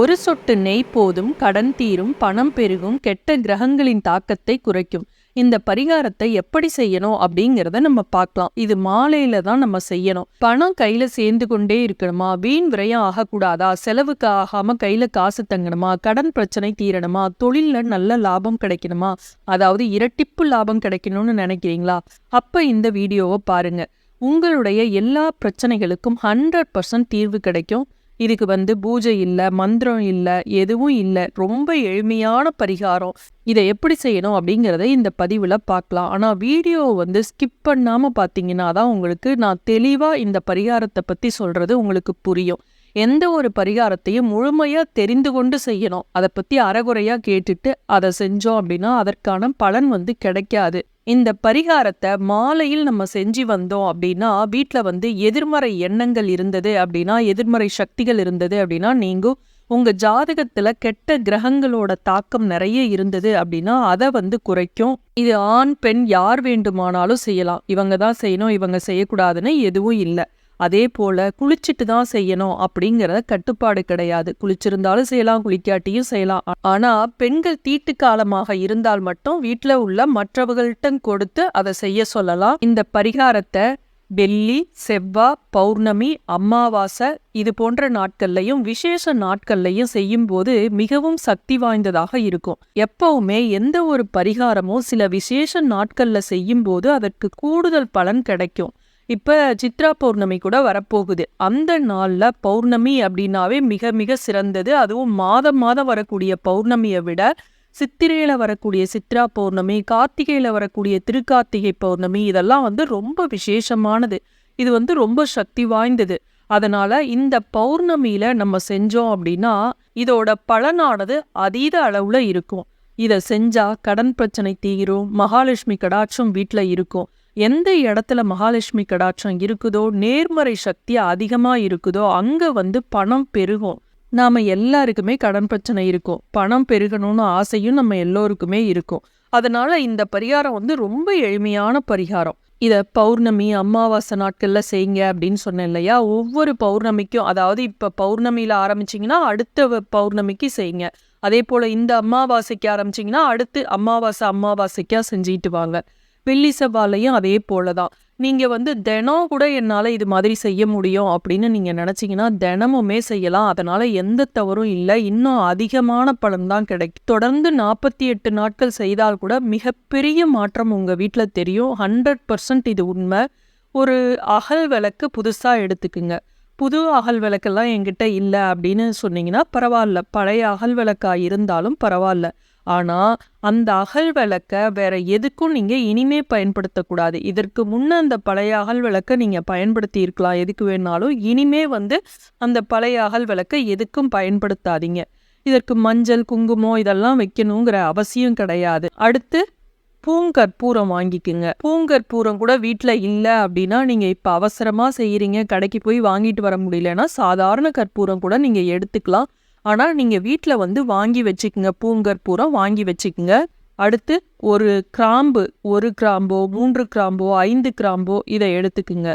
ஒரு சொட்டு நெய் போதும் கடன் தீரும் பணம் பெருகும் கெட்ட கிரகங்களின் தாக்கத்தை குறைக்கும். இந்த பரிகாரத்தை எப்படி செய்யணும் அப்படிங்கிறத நம்ம பார்க்கலாம். இது மாலையில தான் நம்ம செய்யணும். பணம் கையில சேர்ந்து கொண்டே இருக்கணுமா? வீண் விரயம் ஆகக்கூடாதா? செலவுக்கு ஆகாம கையில காசு தங்கணுமா? கடன் பிரச்சனை தீரணுமா? தொழில்ல நல்ல லாபம் கிடைக்கணுமா? அதாவது இரட்டிப்பு லாபம் கிடைக்கணும்னு நினைக்கிறீங்களா? அப்ப இந்த வீடியோவை பாருங்க. உங்களுடைய எல்லா பிரச்சனைகளுக்கும் ஹண்ட்ரட் பர்சன்ட் தீர்வு கிடைக்கும். இதுக்கு வந்து பூஜை இல்லை மந்திரம் இல்லை எதுவும் இல்லை. ரொம்ப எளிமையான பரிகாரம். இதை எப்படி செய்யணும் அப்படிங்கிறத இந்த பதிவில் பார்க்கலாம். ஆனால் வீடியோ வந்து ஸ்கிப் பண்ணாமல் பார்த்தீங்கன்னா தான் உங்களுக்கு நான் தெளிவாக இந்த பரிகாரத்தை பற்றி சொல்கிறது உங்களுக்கு புரியும். எந்த ஒரு பரிகாரத்தையும் முழுமையாக தெரிந்து கொண்டு செய்யணும். அதை பற்றி அறகுறையாக கேட்டுட்டு அதை செஞ்சோம் அப்படின்னா அதற்கான பலன் வந்து கிடைக்காது. இந்த பரிகாரத்தை மாலையில் நம்ம செஞ்சு வந்தோம் அப்படின்னா வீட்டில் வந்து எதிர்மறை எண்ணங்கள் இருந்தது அப்படின்னா எதிர்மறை சக்திகள் இருந்தது அப்படின்னா நீங்கள் உங்கள் ஜாதகத்தில் கெட்ட கிரகங்களோட தாக்கம் நிறைய இருந்தது அப்படின்னா அதை வந்து குறைக்கும். இது ஆண் பெண் யார் வேண்டுமானாலும் செய்யலாம். இவங்க தான் செய்யணும் இவங்க செய்யக்கூடாதுன்னு எதுவும் இல்லை. அதே போல் குளிச்சுட்டு தான் செய்யணும் அப்படிங்கிற கட்டுப்பாடு கிடையாது. குளிச்சிருந்தாலும் செய்யலாம் குளிக்காட்டியும் செய்யலாம். ஆனால் பெண்கள் தீட்டு காலமாக இருந்தால் மட்டும் வீட்டில் உள்ள மற்றவர்கள்ட்ட கொடுத்து அதை செய்ய சொல்லலாம். இந்த பரிகாரத்தை வெள்ளி செவ்வாய் பௌர்ணமி அமாவாசை இது போன்ற நாட்கள்லையும் விசேஷ நாட்கள்லையும் செய்யும்போது மிகவும் சக்தி வாய்ந்ததாக இருக்கும். எப்பவுமே எந்த ஒரு பரிகாரமும் சில விசேஷ நாட்கள்ல செய்யும்போது அதற்கு கூடுதல் பலன் கிடைக்கும். இப்போ சித்ரா பௌர்ணமி கூட வரப்போகுது. அந்த நாளில் பௌர்ணமி அப்படின்னாவே மிக மிக சிறந்தது. அதுவும் மாதம் மாதம் வரக்கூடிய பௌர்ணமியை விட சித்திரையில் வரக்கூடிய சித்ரா பௌர்ணமி கார்த்திகையில் வரக்கூடிய திருக்கார்த்திகை பௌர்ணமி இதெல்லாம் வந்து ரொம்ப விசேஷமானது. இது வந்து ரொம்ப சக்தி வாய்ந்தது. அதனால் இந்த பௌர்ணமியில் நம்ம செஞ்சோம் அப்படின்னா இதோட பலனானது அதீத அளவில் இருக்கும். இதை செஞ்சால் கடன் பிரச்சனை தீரும் மகாலட்சுமி கடாட்சம் வீட்டில் இருக்கும். எந்த இடத்துல மகாலட்சுமி கடாட்சம் இருக்குதோ நேர்மறை சக்தி அதிகமாக இருக்குதோ அங்கே வந்து பணம் பெருகும். நாம் எல்லாருக்குமே கடன் பிரச்சனை இருக்கும். பணம் பெருகணும்னு ஆசையும் நம்ம எல்லோருக்குமே இருக்கும். அதனால் இந்த பரிகாரம் வந்து ரொம்ப எளிமையான பரிகாரம். இதை பௌர்ணமி அமாவாசை நாட்களில் செய்யுங்க அப்படின்னு சொன்னேன் இல்லையா? ஒவ்வொரு பௌர்ணமிக்கும் அதாவது இப்போ பௌர்ணமியில் ஆரம்பிச்சிங்கன்னா அடுத்த பௌர்ணமிக்கு செய்யுங்க. அதே போல் இந்த அமாவாசைக்கு ஆரம்பிச்சிங்கன்னா அடுத்து அமாவாசை அமாவாசைக்காக செஞ்சுட்டு வாங்க. பில்லிசபாலையும் அதே அதே போலதான். நீங்கள் வந்து தினம் கூட என்னால் இது மாதிரி செய்ய முடியும் அப்படின்னு நீங்கள் நினச்சிங்கன்னா தினமுமே செய்யலாம். அதனால் எந்த தவறும் இல்லை. இன்னும் அதிகமான பலன் தான் கிடைக்கும். தொடர்ந்து நாற்பத்தி எட்டு நாட்கள் செய்தால் கூட மிகப்பெரிய மாற்றம் உங்கள் வீட்டில் தெரியும். ஹண்ட்ரட் பர்சன்ட் இது உண்மை. ஒரு அகல் விளக்கு புதுசாக எடுத்துக்குங்க. புது அகல் விளக்கெல்லாம் என்கிட்ட இல்லை அப்படின்னு சொன்னீங்கன்னா பரவாயில்ல. பழைய அகல் விளக்காக இருந்தாலும் பரவாயில்ல. ஆனால் அந்த அகல் விளக்கை வேற எதுக்கும் நீங்கள் இனிமே பயன்படுத்தக்கூடாது. இதற்கு முன்னே அந்த பழைய அகல் விளக்கை நீங்கள் பயன்படுத்தி இருக்கலாம் எதுக்கு வேணாலும் இனிமே வந்து அந்த பழைய அகல் விளக்கை எதுக்கும் பயன்படுத்தாதீங்க. இதற்கு மஞ்சள் குங்குமம் இதெல்லாம் வைக்கணுங்கிற அவசியம் கிடையாது. அடுத்து பூங்கற்பூரம் வாங்கிக்குங்க. பூங்கற்பூரம் கூட வீட்டில் இல்லை அப்படின்னா நீங்கள் இப்போ அவசரமாக செய்கிறீங்க கடைக்கு போய் வாங்கிட்டு வர முடியலன்னா சாதாரண கற்பூரம் கூட நீங்கள் எடுத்துக்கலாம். ஆனா நீங்க வீட்ல வந்து வாங்கி வச்சுக்கோங்க. பூங்கற்பூரம் வாங்கி வச்சுக்கோங்க. அடுத்து ஒரு கிராம்பு ஒரு கிராம்போ மூன்று கிராம்போ ஐந்து கிராம்போ இதை எடுத்துக்குங்க.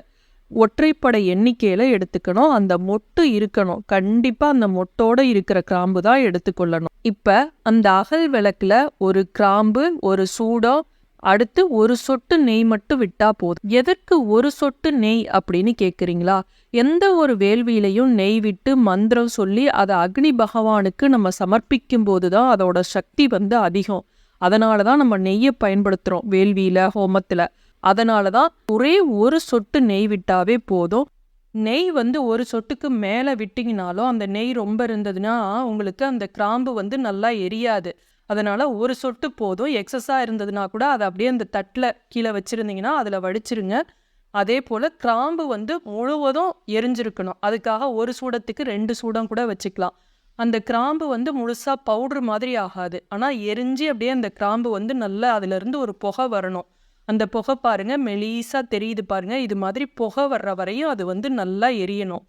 ஒற்றைப்படை எண்ணிக்கையில எடுத்துக்கணும். அந்த மொட்டு இருக்கணும். கண்டிப்பா அந்த மொட்டோட இருக்கிற கிராம்பு தான் எடுத்துக்கொள்ளணும். இப்ப அந்த அகல் விளக்குல ஒரு கிராம்பு ஒரு சூடம் அடுத்து ஒரு சொட்டு நெய் மட்டும் விட்டா போதும். எதற்கு ஒரு சொட்டு நெய் அப்படின்னு கேட்குறீங்களா எந்த ஒரு வேள்வியிலையும் நெய் விட்டு மந்திரம் சொல்லி அதை அக்னி பகவானுக்கு நம்ம சமர்ப்பிக்கும் போதுதான் அதோட சக்தி வந்து அதிகம். அதனால தான் நம்ம நெய்யை பயன்படுத்துறோம் வேள்வியில ஹோமத்துல. அதனால தான் ஒரே ஒரு சொட்டு நெய் விட்டாவே போதும். நெய் வந்து ஒரு சொட்டுக்கு மேலே விட்டிங்கனாலும் அந்த நெய் ரொம்ப இருந்ததுன்னா உங்களுக்கு அந்த கிராம்பு வந்து நல்லா எரியாது. அதனால் ஒரு சொட்டு போதும். எக்ஸஸாக இருந்ததுன்னா கூட அதை அப்படியே அந்த தட்டில் கீழே வச்சுருந்தீங்கன்னா அதில் வடிச்சிருங்க. அதே போல் கிராம்பு வந்து முழுவதும் எரிஞ்சிருக்கணும். அதுக்காக ஒரு சூடத்துக்கு ரெண்டு சூடம் கூட வச்சுக்கலாம். அந்த கிராம்பு வந்து முழுசாக பவுடர் மாதிரி ஆகாது. ஆனால் எரிஞ்சு அப்படியே அந்த கிராம்பு வந்து நல்லா அதுலேருந்து ஒரு புகை வரணும். அந்த புகை பாருங்கள் மெலீஸாக தெரியுது பாருங்கள் இது மாதிரி புகை வர்ற வரையும் அது வந்து நல்லா எரியணும்.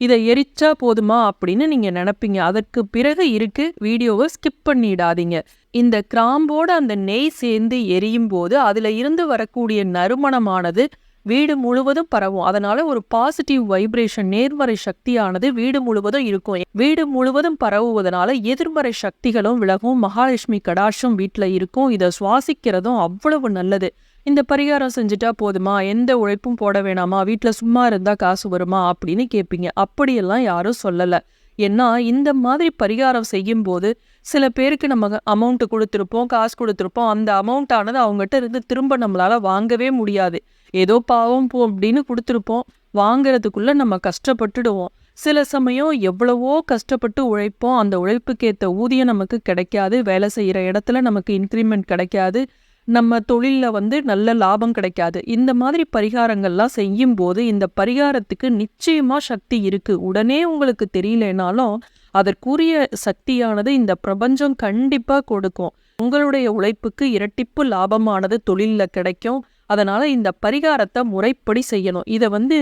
இதை எரிச்சா போதுமா அப்படின்னு நீங்கள் நினப்பீங்க. அதற்கு பிறகு இருக்கு வீடியோவை ஸ்கிப் பண்ணிடாதீங்க. இந்த கிராம்போட அந்த நெய் சேர்ந்து எரியும் போது அதில் இருந்து வரக்கூடிய நறுமணமானது வீடு முழுவதும் பரவும். அதனால ஒரு பாசிட்டிவ் வைப்ரேஷன் நேர்மறை சக்தியானது வீடு முழுவதும் இருக்கும். வீடு முழுவதும் பரவுவதனால எதிர்மறை சக்திகளும் விலகும். மகாலட்சுமி கடாஷும் வீட்டில் இருக்கும். இதை சுவாசிக்கிறதும் அவ்வளவு நல்லது. இந்த பரிகாரம் செஞ்சுட்டா போதுமா? எந்த உழைப்பும் போட வேணாமா? வீட்டில் சும்மா இருந்தால் காசு வருமா? அப்படின்னு கேட்பீங்க அப்படியெல்லாம் யாரும் சொல்லலை. ஏன்னா இந்த மாதிரி பரிகாரம் செய்யும்போது சில பேருக்கு நம்ம அமௌண்ட்டு கொடுத்துருப்போம் காசு கொடுத்துருப்போம். அந்த அமௌண்ட் ஆனது அவங்ககிட்ட இருந்து திரும்ப நம்மளால வாங்கவே முடியாது. ஏதோ பாவம் போ அப்படின்னு கொடுத்துருப்போம். வாங்குறதுக்குள்ள நம்ம கஷ்டப்பட்டுடுவோம். சில சமயம் எவ்வளவோ கஷ்டப்பட்டு உழைப்போம். அந்த உழைப்புக்கேற்ற ஊதியம் நமக்கு கிடைக்காது. வேலை செய்கிற இடத்துல நமக்கு இன்க்ரிமெண்ட் கிடைக்காது. நம்ம தொழிலில் வந்து நல்ல லாபம் கிடைக்காது. இந்த மாதிரி பரிகாரங்கள்லாம் செய்யும் போது இந்த பரிகாரத்துக்கு நிச்சயமாக சக்தி இருக்கு. உடனே உங்களுக்கு தெரியலனாலும் அதற்குரிய சக்தியானது இந்த பிரபஞ்சம் கண்டிப்பாக கொடுக்கும். உங்களுடைய உழைப்புக்கு இரட்டிப்பு லாபமானது தொழிலில் கிடைக்கும். அதனால் இந்த பரிகாரத்தை முறைப்படி செய்யணும். இதை வந்து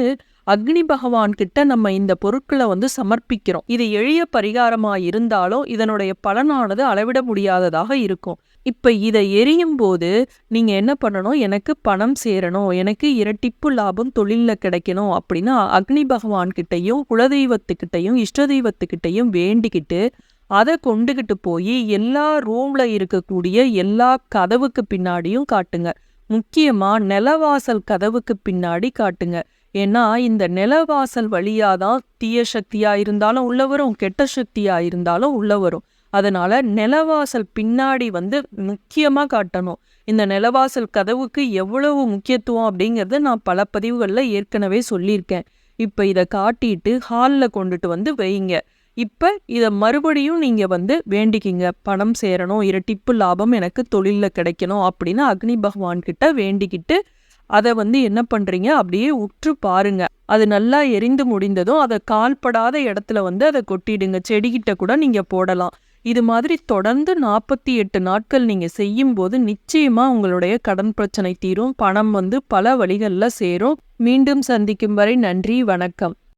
அக்னி பகவான் கிட்ட நம்ம இந்த பொருட்களை வந்து சமர்ப்பிக்கிறோம். இது எளிய பரிகாரமாக இருந்தாலும் இதனுடைய பலனானது அளவிட முடியாததாக இருக்கும். இப்போ இதை எரியும் போது நீங்கள் என்ன பண்ணணும்? எனக்கு பணம் சேரணும். எனக்கு இரட்டிப்பு லாபம் தொழிலில் கிடைக்கணும் அப்படின்னா அக்னி பகவான் கிட்டையும் குலதெய்வத்துக்கிட்டையும் இஷ்ட தெய்வத்துக்கிட்டையும் வேண்டிக்கிட்டு அதை கொண்டுகிட்டு போய் எல்லா ரூமில் இருக்கக்கூடிய எல்லா கதவுக்கு பின்னாடியும் காட்டுங்க. முக்கியமாக நிலவாசல் கதவுக்கு பின்னாடி காட்டுங்க. ஏன்னா இந்த நிலவாசல் வழியாக தான் தீய சக்தியாக இருந்தாலும் உள்ள வரும் கெட்ட சக்தியாக இருந்தாலும் உள்ள வரும். அதனால் நிலவாசல் பின்னாடி வந்து முக்கியமாக காட்டணும். இந்த நிலவாசல் கதவுக்கு எவ்வளவு முக்கியத்துவம் அப்படிங்கறத நான் பல பதிவுகளில் ஏற்கனவே சொல்லியிருக்கேன். இப்போ இதை காட்டிட்டு ஹாலில் கொண்டுட்டு வந்து வைங்க. இப்போ இதை மறுபடியும் நீங்கள் வந்து வேண்டிக்கிங்க. பணம் சேரணும் இரட்டிப்பு லாபம் எனக்கு தொழிலில் கிடைக்கணும் அப்படின்னு அக்னி பகவான்கிட்ட வேண்டிக்கிட்டு அதை வந்து என்ன பண்ணுறீங்க அப்படியே உற்று பாருங்க. அது நல்லா எரிந்து முடிந்ததும் அதை கால்படாத இடத்துல வந்து அதை கொட்டிடுங்க. செடிகிட்ட கூட நீங்கள் போடலாம். இது மாதிரி தொடர்ந்து நாற்பத்தி எட்டு நாட்கள் நீங்கள் செய்யும்போது நிச்சயமாக உங்களுடைய கடன் பிரச்சனை தீரும். பணம் வந்து பல வழிகளில் சேரும். மீண்டும் சந்திக்கும் வரை நன்றி வணக்கம்.